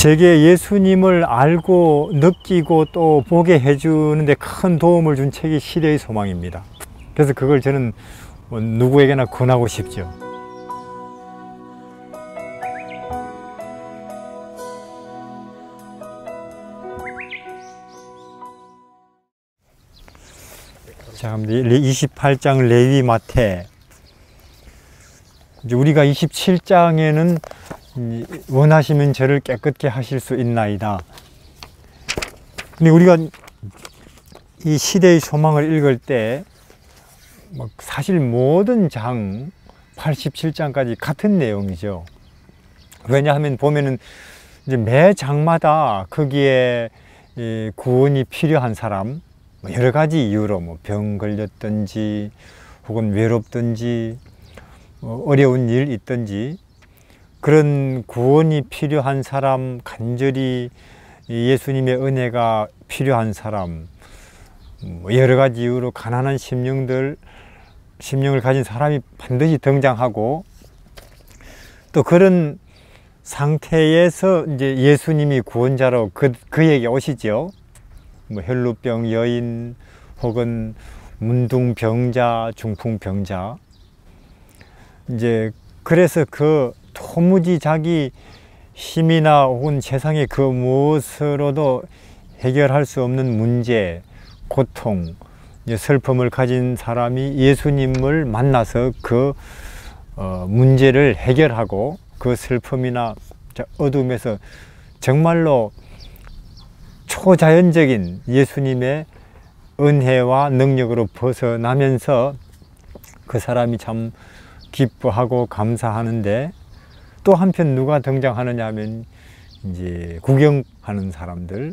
제게 예수님을 알고 느끼고 또 보게 해주는데 큰 도움을 준 책이 시대의 소망입니다. 그래서 그걸 저는 뭐 누구에게나 권하고 싶죠. 자, 28장 레위 마태. 이제 우리가 27장에는 원하시면 저를 깨끗게 하실 수 있나이다. 근데 우리가 이 시대의 소망을 읽을 때 사실 모든 장 87장까지 같은 내용이죠. 왜냐하면 보면은 이제 매 장마다 거기에 구원이 필요한 사람 뭐 여러 가지 이유로 뭐 병 걸렸든지 혹은 외롭든지 뭐 어려운 일 있든지 그런 구원이 필요한 사람, 간절히 예수님의 은혜가 필요한 사람, 뭐 여러 가지 이유로 가난한 심령들, 심령을 가진 사람이 반드시 등장하고 또 그런 상태에서 이제 예수님이 구원자로 그, 그에게 오시죠. 뭐 혈루병 여인 혹은 문둥병자, 중풍병자. 이제 그래서 그 도무지 자기 힘이나 혹은 세상의 그 무엇으로도 해결할 수 없는 문제, 고통, 슬픔을 가진 사람이 예수님을 만나서 그 어, 문제를 해결하고 그 슬픔이나 어둠에서 정말로 초자연적인 예수님의 은혜와 능력으로 벗어나면서 그 사람이 참 기뻐하고 감사하는데 또 한편 누가 등장하느냐 하면 이제 구경하는 사람들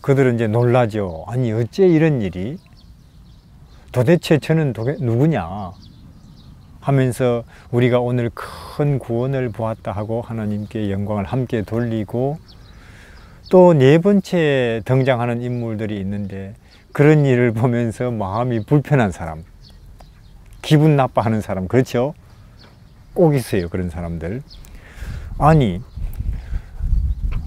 그들은 이제 놀라죠. 아니 어째 이런 일이 도대체 저는 도대, 누구냐 하면서 우리가 오늘 큰 구원을 보았다 하고 하나님께 영광을 함께 돌리고 또 네 번째 등장하는 인물들이 있는데 그런 일을 보면서 마음이 불편한 사람 기분 나빠하는 사람 그렇죠? 꼭 있어요 그런 사람들 아니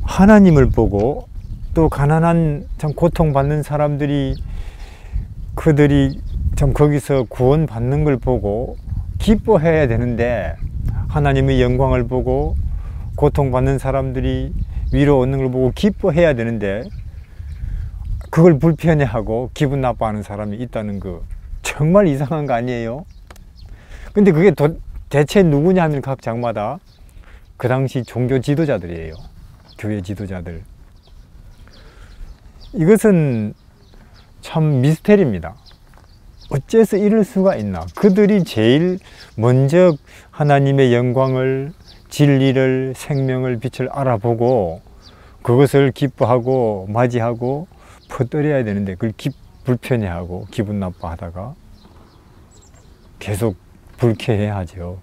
하나님을 보고 또 가난한 참 고통받는 사람들이 그들이 참 거기서 구원받는 걸 보고 기뻐해야 되는데 하나님의 영광을 보고 고통받는 사람들이 위로 얻는 걸 보고 기뻐해야 되는데 그걸 불편해하고 기분 나빠하는 사람이 있다는 거 정말 이상한 거 아니에요? 근데 그게 도, 대체 누구냐 하면 각 장마다 그 당시 종교 지도자들이에요. 교회 지도자들. 이것은 참 미스테리입니다. 어째서 이럴 수가 있나? 그들이 제일 먼저 하나님의 영광을, 진리를, 생명을, 빛을 알아보고 그것을 기뻐하고 맞이하고 퍼뜨려야 되는데 그걸 기, 불편해하고 기분 나빠하다가 계속 불쾌해 하죠.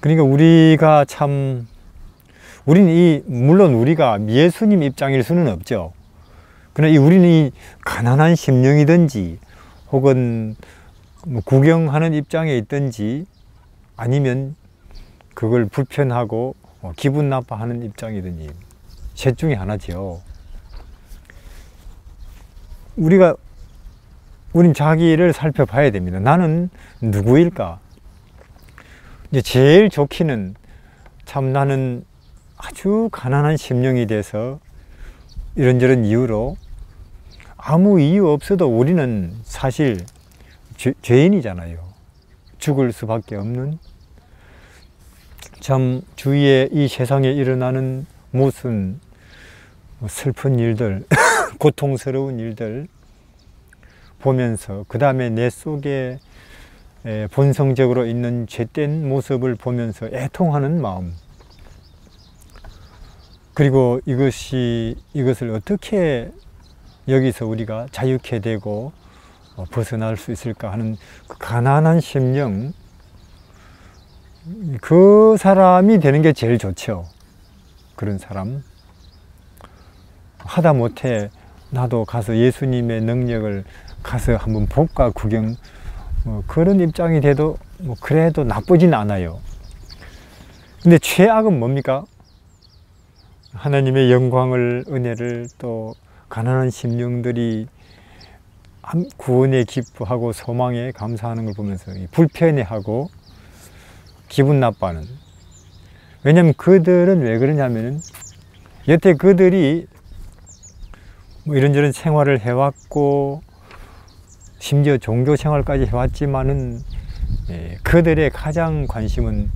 그러니까 우리가 참 우리는 이 물론 우리가 예수님 입장일 수는 없죠. 그러나 이 우리는 이 가난한 심령이든지 혹은 뭐 구경하는 입장에 있든지 아니면 그걸 불편하고 어, 기분 나빠하는 입장이든지 셋 중에 하나죠. 우리가 우린 자기를 살펴봐야 됩니다. 나는 누구일까? 이제 제일 좋기는 참 나는 아주 가난한 심령이 돼서 이런저런 이유로 아무 이유 없어도 우리는 사실 죄, 죄인이잖아요. 죽을 수밖에 없는 참 주위에 이 세상에 일어나는 무슨 슬픈 일들, 고통스러운 일들 보면서 그 다음에 내 속에 본성적으로 있는 죄된 모습을 보면서 애통하는 마음. 그리고 이것이 이것을 어떻게 여기서 우리가 자유케 되고 어, 벗어날 수 있을까 하는 그 가난한 심령 그 사람이 되는 게 제일 좋죠. 그런 사람. 하다 못해 나도 가서 예수님의 능력을 가서 한번 볼까 구경 뭐 그런 입장이 돼도 뭐 그래도 나쁘진 않아요. 근데 최악은 뭡니까? 하나님의 영광을 은혜를 또 가난한 심령들이 구원에 기뻐하고 소망에 감사하는 걸 보면서 불편해하고 기분 나빠하는 왜냐면 그들은 왜 그러냐면은 여태 그들이 뭐 이런저런 생활을 해왔고 심지어 종교 생활까지 해왔지만은 예, 그들의 가장 관심은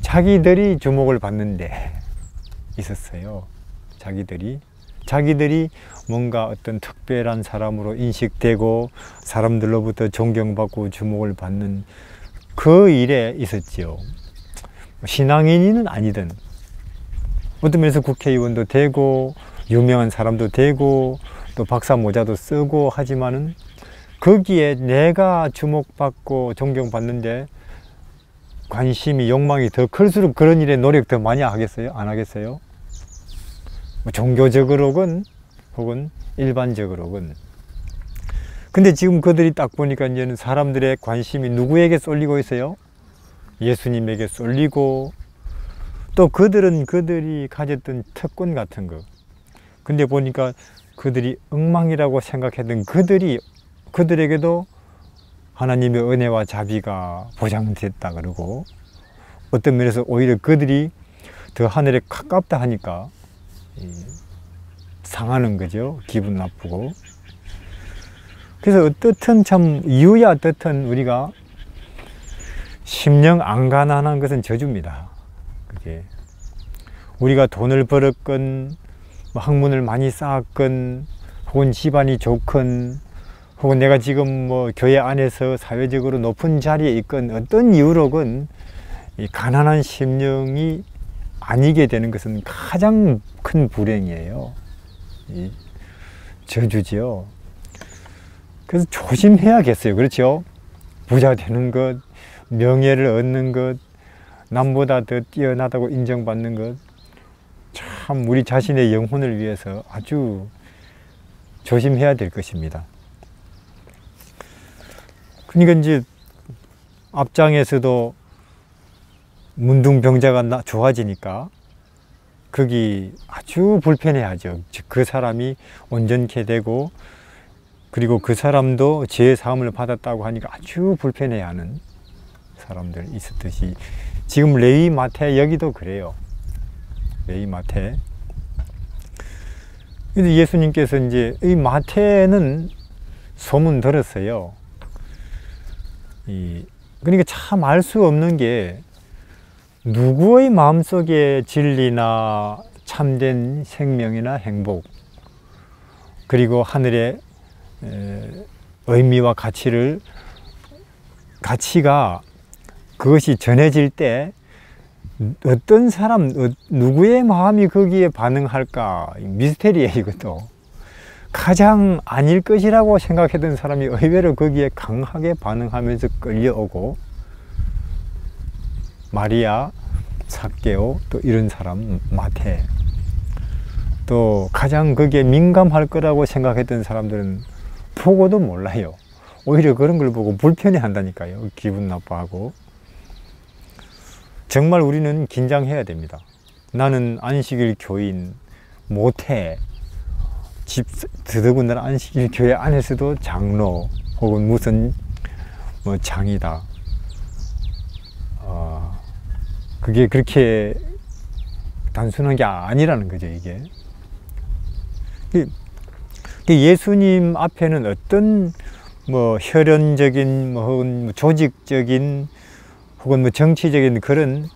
자기들이 주목을 받는데 있었어요. 자기들이 자기들이 뭔가 어떤 특별한 사람으로 인식되고 사람들로부터 존경받고 주목을 받는 그 일에 있었지요. 신앙인은 아니든 어떤 면에서 국회의원도 되고 유명한 사람도 되고 또 박사 모자도 쓰고 하지만은 거기에 내가 주목받고 존경받는데 관심이 욕망이 더 클수록 그런 일에 노력 더 많이 하겠어요? 안 하겠어요? 뭐 종교적으로건 혹은 일반적으로건 근데 지금 그들이 딱 보니까 이제는 사람들의 관심이 누구에게 쏠리고 있어요? 예수님에게 쏠리고 또 그들은 그들이 가졌던 특권 같은 거 근데 보니까 그들이 엉망이라고 생각했던 그들이 그들에게도 하나님의 은혜와 자비가 보장됐다 그러고 어떤 면에서 오히려 그들이 더 하늘에 가깝다 하니까 상하는 거죠. 기분 나쁘고. 그래서 어떻든 참 이유야 어떻든 우리가 심령 안 가난한 것은 저주입니다. 그게 우리가 돈을 벌었건 뭐 학문을 많이 쌓았건 혹은 집안이 좋건 혹은 내가 지금 뭐 교회 안에서 사회적으로 높은 자리에 있건 어떤 이유로건 이 가난한 심령이 아니게 되는 것은 가장 큰 불행이에요. 이 저주지요. 그래서 조심해야겠어요. 그렇죠? 부자 되는 것, 명예를 얻는 것, 남보다 더 뛰어나다고 인정받는 것, 참 우리 자신의 영혼을 위해서 아주 조심해야 될 것입니다. 그러니까 이제 앞장에서도 문둥병자가 좋아지니까 거기 아주 불편해하죠. 그 사람이 온전케 되고 그리고 그 사람도 죄 사함을 받았다고 하니까 아주 불편해하는 사람들 있었듯이 지금 레위 마태 여기도 그래요. 레위 마태. 예수님께서 이제 이 마태는 소문 들었어요. 이 그러니까 참 알 수 없는 게 누구의 마음속에 진리나 참된 생명이나 행복 그리고 하늘의 의미와 가치를 가치가 그것이 전해질 때 어떤 사람 어, 누구의 마음이 거기에 반응할까? 미스테리에 이것도 가장 아닐 것이라고 생각했던 사람이 의외로 거기에 강하게 반응하면서 끌려오고 마리아, 사개오 또 이런 사람 마태. 또 가장 거기에 민감할 거라고 생각했던 사람들은 보고도 몰라요. 오히려 그런 걸 보고 불편해 한다니까요. 기분 나빠하고. 정말 우리는 긴장해야 됩니다. 나는 안식일 교인 못해 집 더더군다나 안식일 교회 안에서도 장로 혹은 무슨 뭐 장이다. 어, 그게 그렇게 단순한 게 아니라는 거죠 이게. 예수님 앞에는 어떤 뭐 혈연적인 뭐 혹은 뭐 조직적인 혹은 뭐 정치적인 그런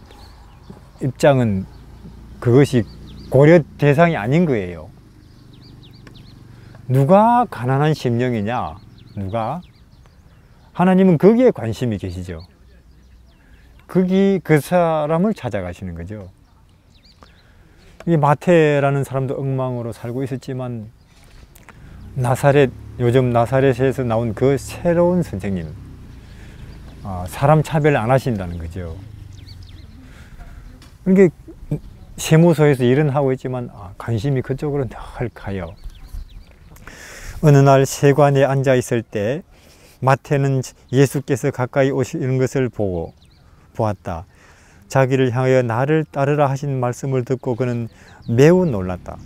입장은 그것이 고려 대상이 아닌 거예요. 누가 가난한 심령이냐? 누가? 하나님은 거기에 관심이 계시죠. 거기 그 사람을 찾아가시는 거죠. 이 마태라는 사람도 엉망으로 살고 있었지만 나사렛 요즘 나사렛에서 나온 그 새로운 선생님 아, 사람 차별 안 하신다는 거죠. 그러니까 세무소에서 일은 하고 있지만 아, 관심이 그쪽으로 늘 가요. 어느 날 세관에 앉아 있을 때 마태는 예수께서 가까이 오시는 것을 보고 보았다. 자기를 향하여 나를 따르라 하신 말씀을 듣고 그는 매우 놀랐다.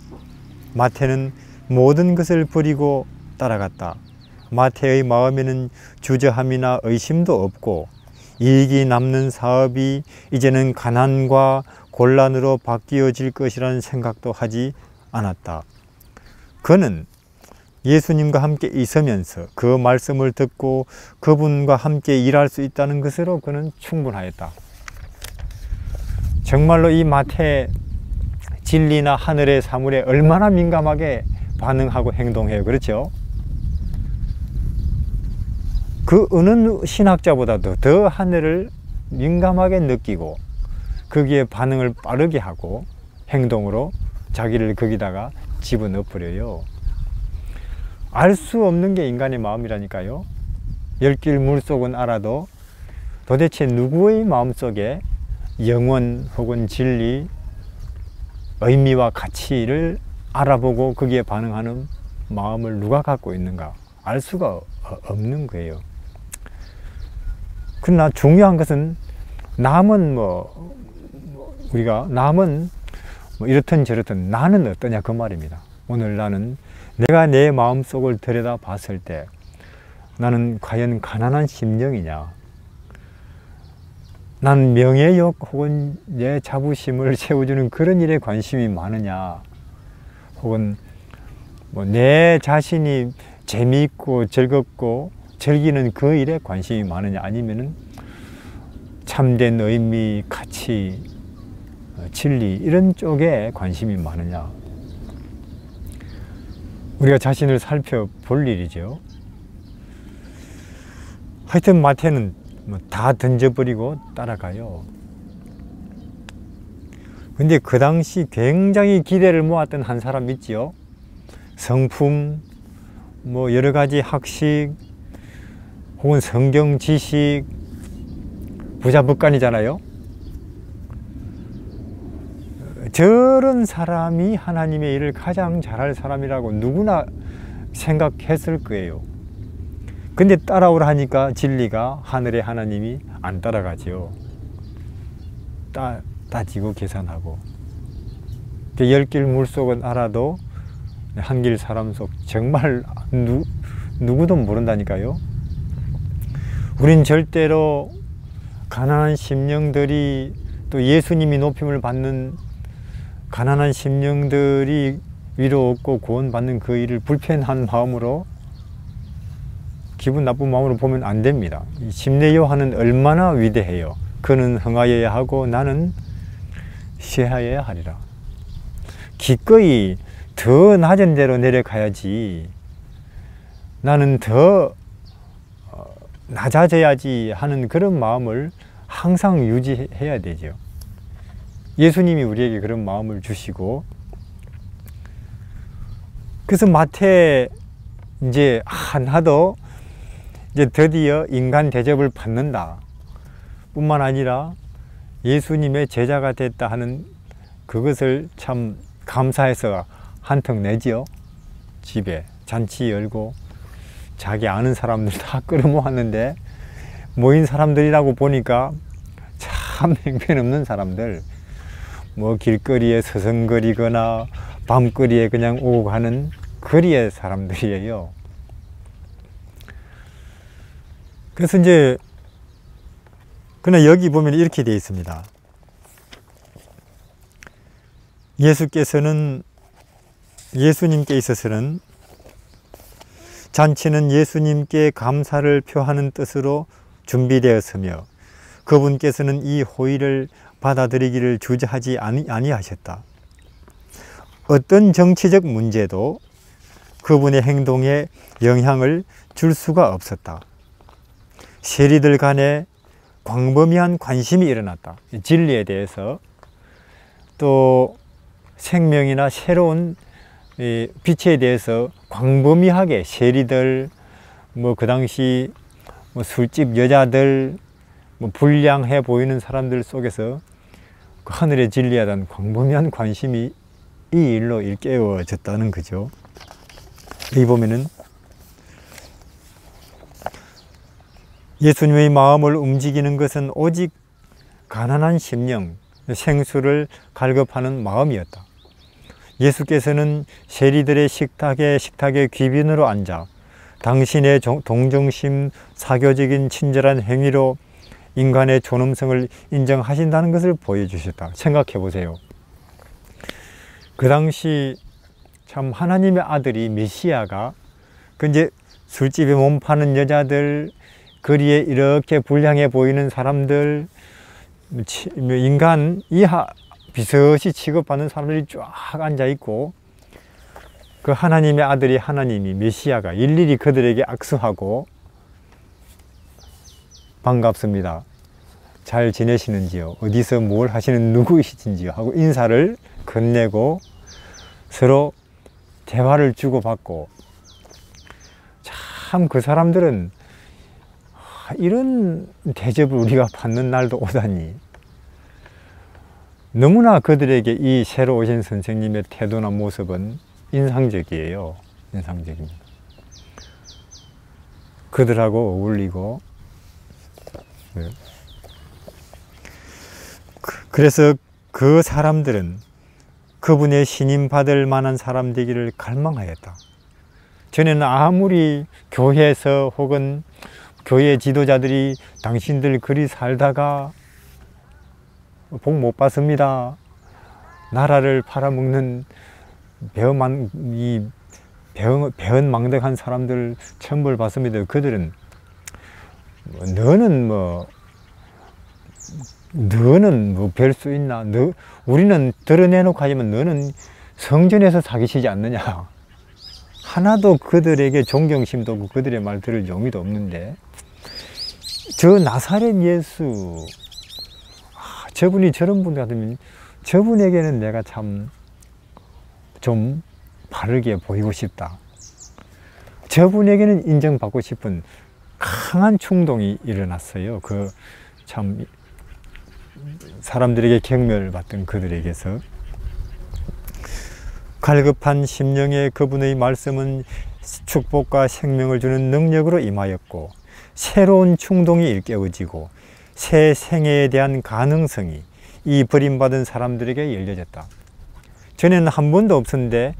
마태는 모든 것을 버리고 따라갔다. 마태의 마음에는 주저함이나 의심도 없고 이익이 남는 사업이 이제는 가난과 곤란으로 바뀌어질 것이라는 생각도 하지 않았다. 그는 예수님과 함께 있으면서 그 말씀을 듣고 그분과 함께 일할 수 있다는 것으로 그는 충분하였다. 정말로 이 마태 진리나 하늘의 사물에 얼마나 민감하게 반응하고 행동해요. 그렇죠? 그 어느 신학자보다도 더 하늘을 민감하게 느끼고 거기에 반응을 빠르게 하고 행동으로 자기를 거기다가 집어넣어 버려요. 알 수 없는 게 인간의 마음이라니까요. 열길 물속은 알아도 도대체 누구의 마음속에 영원 혹은 진리, 의미와 가치를 알아보고 거기에 반응하는 마음을 누가 갖고 있는가 알 수가 없는 거예요. 그러나 중요한 것은 남은 뭐 우리가 남은 뭐 이렇든 저렇든 나는 어떠냐 그 말입니다. 오늘 나는 내가 내 마음속을 들여다 봤을 때 나는 과연 가난한 심령이냐? 난 명예욕 혹은 내 자부심을 채워주는 그런 일에 관심이 많으냐? 혹은 뭐 내 자신이 재미있고 즐겁고 즐기는 그 일에 관심이 많으냐? 아니면은 참된 의미, 가치, 진리 이런 쪽에 관심이 많으냐 우리가 자신을 살펴볼 일이죠. 하여튼 마태는 다 던져버리고 따라가요. 근데 그 당시 굉장히 기대를 모았던 한 사람 있지요. 성품 뭐 여러 가지 학식 혹은 성경 지식 부자 북간이잖아요 저런 사람이 하나님의 일을 가장 잘할 사람이라고 누구나 생각했을 거예요. 근데 따라오라 하니까 진리가 하늘의 하나님이 안 따라가지요. 따, 따지고 계산하고. 열길 물속은 알아도 한 길 사람 속 정말 누, 누구도 모른다니까요. 우린 절대로 가난한 심령들이 또 예수님이 높임을 받는 가난한 심령들이 위로 얻고 구원받는 그 일을 불편한 마음으로 기분 나쁜 마음으로 보면 안 됩니다. 심내 요한은 얼마나 위대해요. 그는 흥하여야 하고 나는 쇠하여야 하리라. 기꺼이 더 낮은 데로 내려가야지 나는 더 어, 낮아져야지 하는 그런 마음을 항상 유지해야 되죠. 예수님이 우리에게 그런 마음을 주시고 그래서 마태 이제 하나도 이제 드디어 인간 대접을 받는다. 뿐만 아니라 예수님의 제자가 됐다 하는 그것을 참 감사해서 한턱 내지요. 집에 잔치 열고 자기 아는 사람들 다 끌어모았는데 모인 사람들이라고 보니까 참 행편없는 사람들 뭐 길거리에 서성거리거나 밤거리에 그냥 오고 가는 거리의 사람들이에요. 그래서 이제 그러나 여기 보면 이렇게 되어 있습니다. 예수께서는 예수님께 있어서는 잔치는 예수님께 감사를 표하는 뜻으로 준비되었으며 그분께서는 이 호의를 받아들이기를 주저하지 아니하셨다. 어떤 정치적 문제도 그분의 행동에 영향을 줄 수가 없었다. 세리들 간에 광범위한 관심이 일어났다. 진리에 대해서 또 생명이나 새로운 빛에 대해서 광범위하게 세리들 뭐 그 당시 뭐 술집 여자들 뭐 불량해 보이는 사람들 속에서 그 하늘의 진리에 대한 광범위한 관심이 이 일로 일깨워졌다는 거죠. 여기 보면은 예수님의 마음을 움직이는 것은 오직 가난한 심령, 생수를 갈급하는 마음이었다. 예수께서는 세리들의 식탁에 식탁에 귀빈으로 앉아 당신의 동정심, 사교적인 친절한 행위로 인간의 존엄성을 인정하신다는 것을 보여주셨다. 생각해 보세요. 그 당시 참 하나님의 아들이 메시아가 그 이제 술집에 몸 파는 여자들, 거리에 이렇게 불량해 보이는 사람들, 뭐 인간 이하 비슷이 취급받는 사람들이 쫙 앉아 있고 그 하나님의 아들이 하나님이 메시아가 일일이 그들에게 악수하고 반갑습니다. 잘 지내시는지요? 어디서 뭘 하시는 누구이신지요? 하고 인사를 건네고 서로 대화를 주고받고 참 그 사람들은 아, 이런 대접을 우리가 받는 날도 오다니 너무나 그들에게 이 새로 오신 선생님의 태도나 모습은 인상적이에요. 인상적입니다. 그들하고 어울리고 네. 그, 그래서 그 사람들은 그분의 신임 받을 만한 사람 되기를 갈망하였다. 전에는 아무리 교회에서 혹은 교회 지도자들이 당신들 그리 살다가 복 못 받습니다. 나라를 팔아먹는 배은망, 이 배은, 배은망덕한 사람들 천벌 받습니다. 그들은 뭐, 너는 뭐 너는 뭐 별 수 있나? 너 우리는 드러내놓고 하지만 너는 성전에서 사귀시지 않느냐? 하나도 그들에게 존경심도 없고 그들의 말 들을 용의도 없는데 저 나사렛 예수 아, 저분이 저런 분 같으면 저분에게는 내가 참 좀 바르게 보이고 싶다. 저분에게는 인정받고 싶은 강한 충동이 일어났어요. 그 참 사람들에게 경멸받던 그들에게서 갈급한 심령의 그분의 말씀은 축복과 생명을 주는 능력으로 임하였고 새로운 충동이 일깨워지고 새 생애에 대한 가능성이 이 버림받은 사람들에게 열려졌다. 전에는 한 번도 없었는데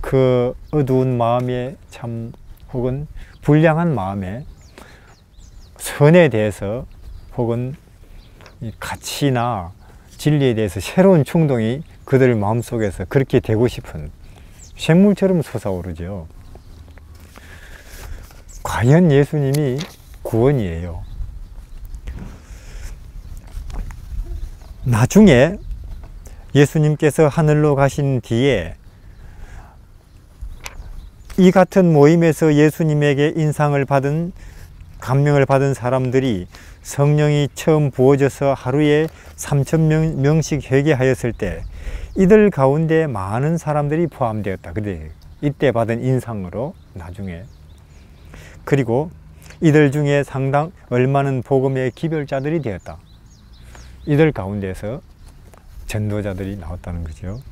그 어두운 마음에 참 혹은 불량한 마음에 선에 대해서 혹은 가치나 진리에 대해서 새로운 충동이 그들 마음속에서 그렇게 되고 싶은 샘물처럼 솟아오르죠. 과연 예수님이 구원이에요. 나중에 예수님께서 하늘로 가신 뒤에 이 같은 모임에서 예수님에게 인상을 받은 감명을 받은 사람들이 성령이 처음 부어져서 하루에 3천 명씩 회개하였을 때 이들 가운데 많은 사람들이 포함되었다. 근데 이때 받은 인상으로 나중에 그리고 이들 중에 상당 얼마는 복음의 기별자들이 되었다. 이들 가운데서 전도자들이 나왔다는 거죠.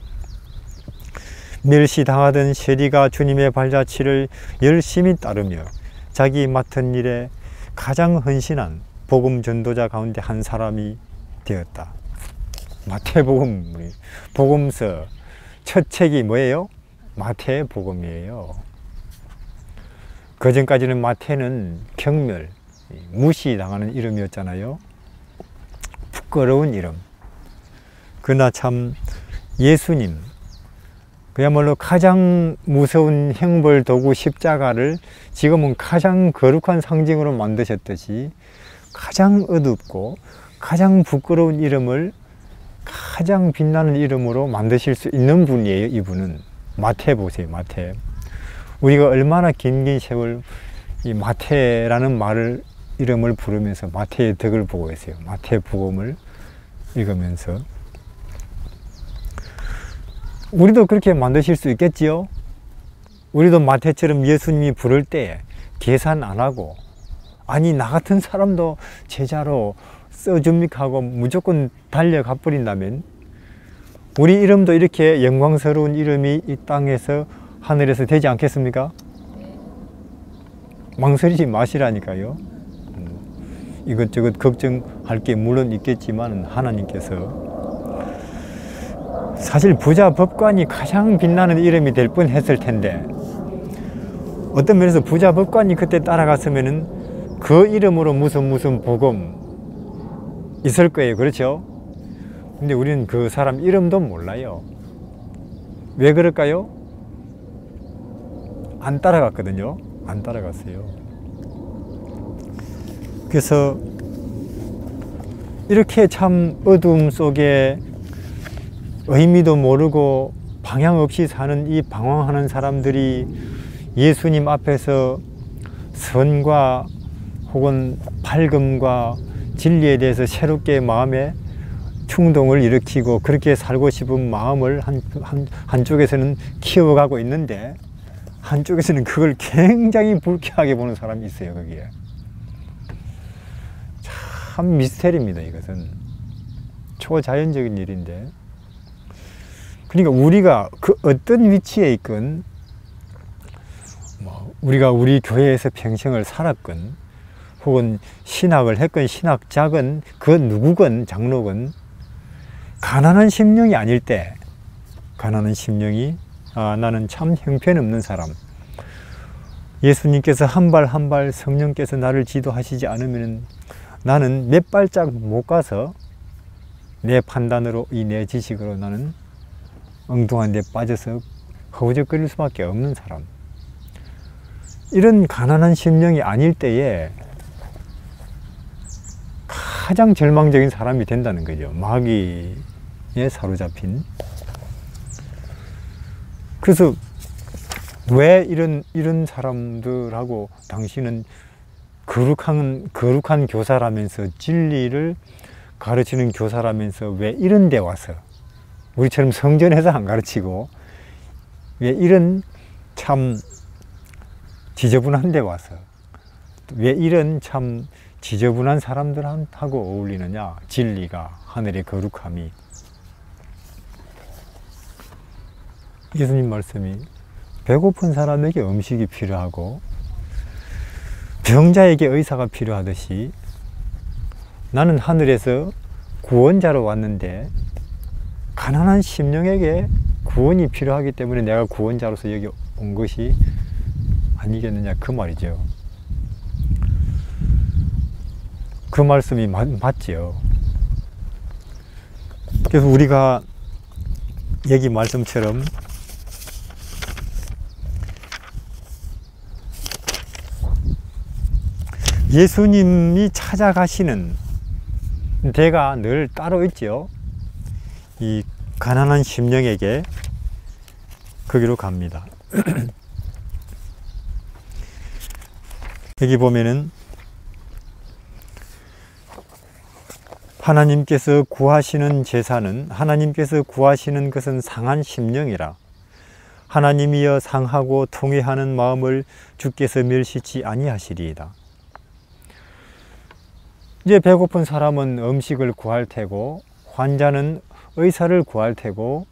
멸시당하던 세리가 주님의 발자취를 열심히 따르며 자기 맡은 일에 가장 헌신한 복음 전도자 가운데 한 사람이 되었다. 마태복음 복음서 첫 책이 뭐예요? 마태복음이에요. 그 전까지는 마태는 경멸, 무시당하는 이름이었잖아요. 부끄러운 이름. 그러나 참 예수님, 그야말로 가장 무서운 형벌 도구 십자가를 지금은 가장 거룩한 상징으로 만드셨듯이 가장 어둡고 가장 부끄러운 이름을 가장 빛나는 이름으로 만드실 수 있는 분이에요, 이분은. 마태 보세요, 마태. 우리가 얼마나 긴긴 세월 이 마태라는 말을 이름을 부르면서 마태의 덕을 보고 있어요. 마태 복음을 읽으면서. 우리도 그렇게 만드실 수 있겠지요? 우리도 마태처럼 예수님이 부를 때 계산 안 하고 아니 나 같은 사람도 제자로 써줍니까 하고 무조건 달려가 버린다면 우리 이름도 이렇게 영광스러운 이름이 이 땅에서 하늘에서 되지 않겠습니까? 망설이지 마시라니까요. 음. 이것저것 걱정할 게 물론 있겠지만 하나님께서 사실 부자 법관이 가장 빛나는 이름이 될 뻔 했을 텐데 어떤 면에서 부자 법관이 그때 따라갔으면은 그 이름으로 무슨 무슨 복음 있을 거예요. 그렇죠? 근데 우리는 그 사람 이름도 몰라요. 왜 그럴까요? 안 따라갔거든요. 안 따라갔어요. 그래서 이렇게 참 어둠 속에 의미도 모르고 방향 없이 사는 이 방황하는 사람들이 예수님 앞에서 선과 혹은 밝음과 진리에 대해서 새롭게 마음에 충동을 일으키고 그렇게 살고 싶은 마음을 한, 한, 한쪽에서는 키워가고 있는데 한쪽에서는 그걸 굉장히 불쾌하게 보는 사람이 있어요 거기에. 참 미스테리입니다 이것은. 초자연적인 일인데 그러니까 우리가 그 어떤 위치에 있건 뭐 우리가 우리 교회에서 평생을 살았건 혹은 신학을 했건 신학자건 그 누구건 장로건 가난한 심령이 아닐 때 가난한 심령이 아, 나는 참 형편없는 사람. 예수님께서 한 발 한 발 성령께서 나를 지도하시지 않으면 나는 몇 발짝 못 가서 내 판단으로 이 내 지식으로 나는 엉뚱한 데 빠져서 허우적거릴 수밖에 없는 사람. 이런 가난한 심령이 아닐 때에 가장 절망적인 사람이 된다는 거죠. 마귀에 사로잡힌. 그래서 왜 이런 이런 사람들하고 당신은 거룩한 거룩한 교사라면서 진리를 가르치는 교사라면서 왜 이런 데 와서 우리처럼 성전에서 안 가르치고 왜 이런 참 지저분한 데 와서 왜 이런 참 지저분한 사람들하고 어울리느냐? 진리가 하늘의 거룩함이. 예수님 말씀이 배고픈 사람에게 음식이 필요하고 병자에게 의사가 필요하듯이 나는 하늘에서 구원자로 왔는데 가난한 심령에게 구원이 필요하기 때문에 내가 구원자로서 여기 온 것이 아니겠느냐 그 말이죠. 그 말씀이 맞, 맞지요. 그래서 우리가 여기 말씀처럼 예수님이 찾아가시는 데가 늘 따로 있지요. 이 가난한 심령에게 거기로 갑니다. 여기 보면은 하나님께서 구하시는 제사는 하나님께서 구하시는 것은 상한 심령이라 하나님이여 상하고 통회하는 마음을 주께서 멸시치 아니하시리이다. 이제 배고픈 사람은 음식을 구할 테고 환자는 의사를 구할 테고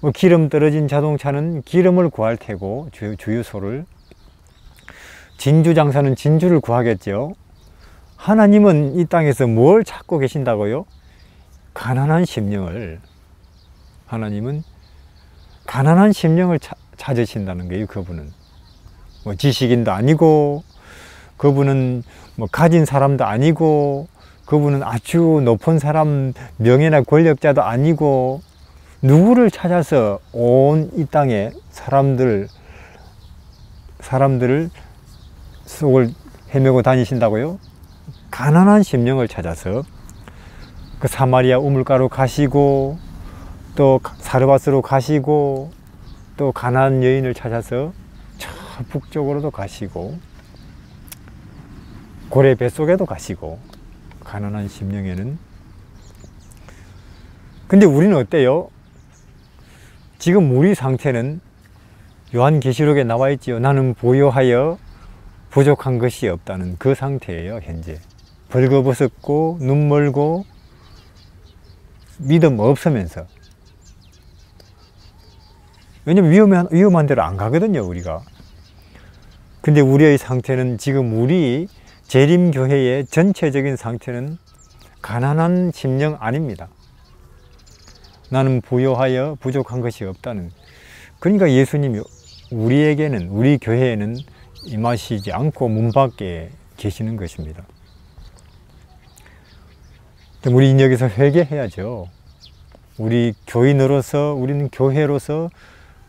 뭐 기름 떨어진 자동차는 기름을 구할 테고 주, 주유소를 진주 장사는 진주를 구하겠죠. 하나님은 이 땅에서 뭘 찾고 계신다고요? 가난한 심령을 하나님은 가난한 심령을 차, 찾으신다는 거예요. 그분은 뭐 지식인도 아니고 그분은 뭐 가진 사람도 아니고 그분은 아주 높은 사람 명예나 권력자도 아니고 누구를 찾아서 온 이 땅에 사람들 사람들을 속을 헤매고 다니신다고요? 가난한 심령을 찾아서 그 사마리아 우물가로 가시고 또 사르바스로 가시고 또 가난한 여인을 찾아서 저 북쪽으로도 가시고 고래 뱃속에도 가시고 가난한 심령에는 근데 우리는 어때요? 지금 우리 상태는 요한계시록에 나와 있지요. 나는 보여하여 부족한 것이 없다는 그 상태예요, 현재. 벌거벗었고, 눈 멀고, 믿음 없으면서. 왜냐면 위험한, 위험한 데로 안 가거든요, 우리가. 근데 우리의 상태는 지금 우리 재림교회의 전체적인 상태는 가난한 심령 아닙니다. 나는 부요하여 부족한 것이 없다는. 그러니까 예수님이 우리에게는, 우리 교회에는 임하시지 않고 문 밖에 계시는 것입니다. 우리 여기서 회개해야죠. 우리 교인으로서, 우리는 교회로서,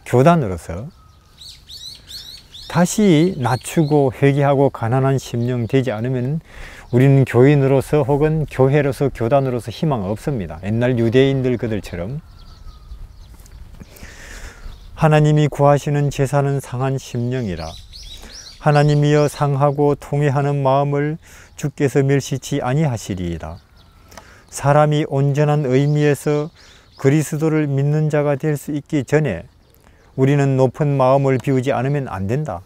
교단으로서 다시 낮추고 회개하고 가난한 심령 되지 않으면 우리는 교인으로서 혹은 교회로서 교단으로서 희망 없습니다. 옛날 유대인들 그들처럼 하나님이 구하시는 제사는 상한 심령이라 하나님이여 상하고 통회하는 마음을 주께서 멸시치 아니하시리이다. 사람이 온전한 의미에서 그리스도를 믿는 자가 될 수 있기 전에 우리는 높은 마음을 비우지 않으면 안 된다.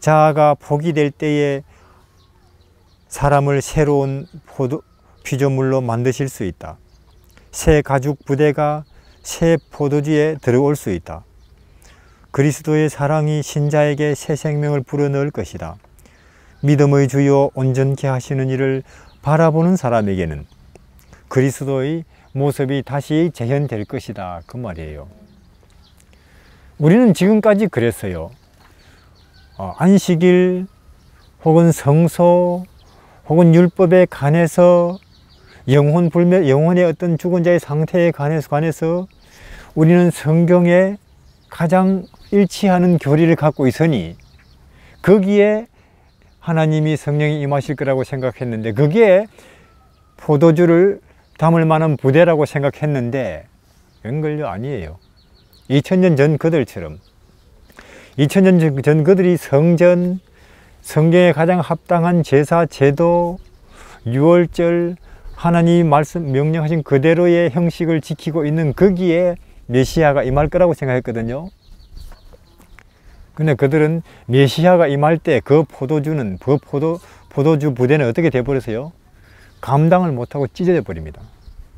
자아가 복이 될 때에 사람을 새로운 포도, 피조물로 만드실 수 있다. 새 가죽 부대가 새 포도주에 들어올 수 있다. 그리스도의 사랑이 신자에게 새 생명을 불어넣을 것이다. 믿음의 주요 온전케 하시는 일을 바라보는 사람에게는 그리스도의 모습이 다시 재현될 것이다. 그 말이에요. 우리는 지금까지 그랬어요. 어, 안식일 혹은 성소 혹은 율법에 관해서 영혼 불멸, 영혼의 어떤 죽은 자의 상태에 관해서, 관해서 우리는 성경에 가장 일치하는 교리를 갖고 있으니 거기에 하나님이 성령이 임하실 거라고 생각했는데 그게 포도주를 담을 만한 부대라고 생각했는데 연걸요 아니에요. 2000년 전 그들처럼 2000년 전 그들이 성전, 성경에 가장 합당한 제사, 제도, 유월절, 하나님 말씀 명령하신 그대로의 형식을 지키고 있는 거기에 메시아가 임할 거라고 생각했거든요. 근데 그들은 메시아가 임할 때 그 포도주는 그 포도 포도주 부대는 어떻게 돼 버렸어요? 감당을 못하고 찢어져 버립니다.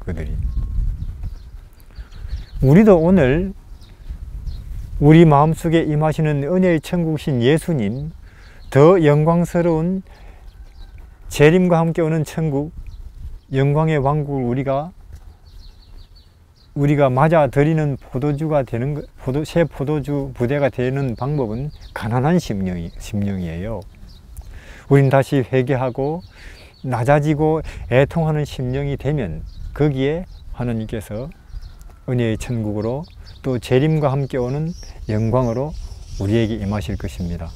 그들이. 우리도 오늘 우리 마음속에 임하시는 은혜의 천국신 예수님, 더 영광스러운 재림과 함께 오는 천국, 영광의 왕국을 우리가 우리가 맞아 들이는 포도주가 되는 포도 새 포도주 부대가 되는 방법은 가난한 심령이 심령이에요. 우린 다시 회개하고 낮아지고 애통하는 심령이 되면 거기에 하나님께서 은혜의 천국으로 또 재림과 함께 오는 영광으로 우리에게 임하실 것입니다.